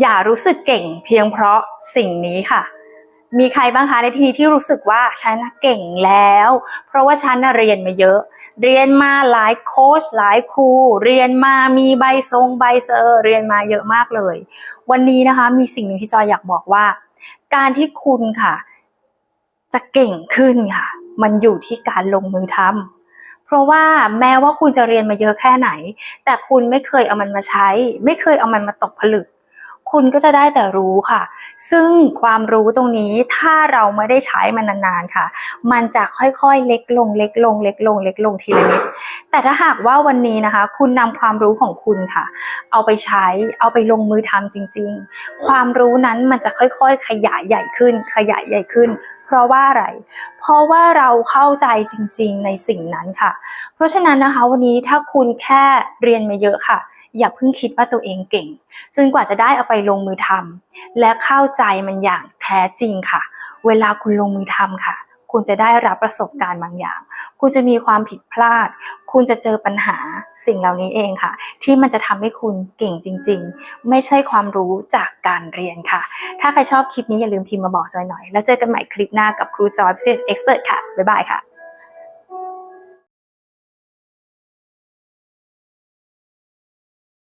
อย่ารู้สึกเก่งเพียงเพราะสิ่งนี้ค่ะ มีใครบ้างคะในที่นี้ที่รู้สึกว่าฉันเก่งแล้ว เพราะว่าฉันเรียนมาเยอะ เรียนมาหลายโค้ชหลายครูเรียนมามีใบทรงใบเซอร์เรียนมาเยอะมากเลย วันนี้นะคะมีสิ่งหนึ่งที่จอยอยากบอกว่า การที่คุณค่ะ จะเก่งขึ้นค่ะ มันอยู่ที่การลงมือทำเพราะว่าแม้ว่าคุณจะเรียนมาเยอะแค่ไหน แต่คุณไม่เคยเอามันมาใช้ ไม่เคยเอามันมาตกผลึก คุณก็จะได้แต่รู้ค่ะ ซึ่งความรู้ตรงนี้ถ้าเราไม่ได้ใช้มันนานๆค่ะ มันจะค่อยๆ เล็กลงเล็กลงเล็กลงเล็กลงทีละนิด แต่ถ้าหากว่าวันนี้นะคะ คุณนำความรู้ของคุณค่ะ เอาไปใช้ เอาไปลงมือทำจริง ๆ ความรู้นั้นมันจะค่อยๆ ขยายใหญ่ขึ้น ขยายใหญ่ขึ้น เพราะว่าอะไร เพราะว่าเราเข้าใจจริง ๆ ในสิ่งนั้นค่ะ เพราะฉะนั้นนะคะ วันนี้ถ้าคุณแค่เรียนมาเยอะค่ะ อย่าเพิ่งคิดว่าตัวเองเก่ง จนกว่าจะได้เอาไปลงมือทำและเข้าใจมันอย่างแท้จริงค่ะ เวลาคุณลงมือทำค่ะ คุณจะได้รับประสบการณ์บางอย่าง คุณจะมีความผิดพลาด คุณจะเจอปัญหาสิ่งเหล่านี้เองค่ะ ที่มันจะทำให้คุณเก่งจริง ๆ ไม่ใช่ความรู้จากการเรียนค่ะ ถ้าใครชอบคลิปนี้อย่าลืมพิมพ์มาบอกจอยหน่อย แล้วเจอกันใหม่คลิปหน้ากับครูจอยพิเศษเอ็กซ์เพรสค่ะ บ๊ายบายค่ะ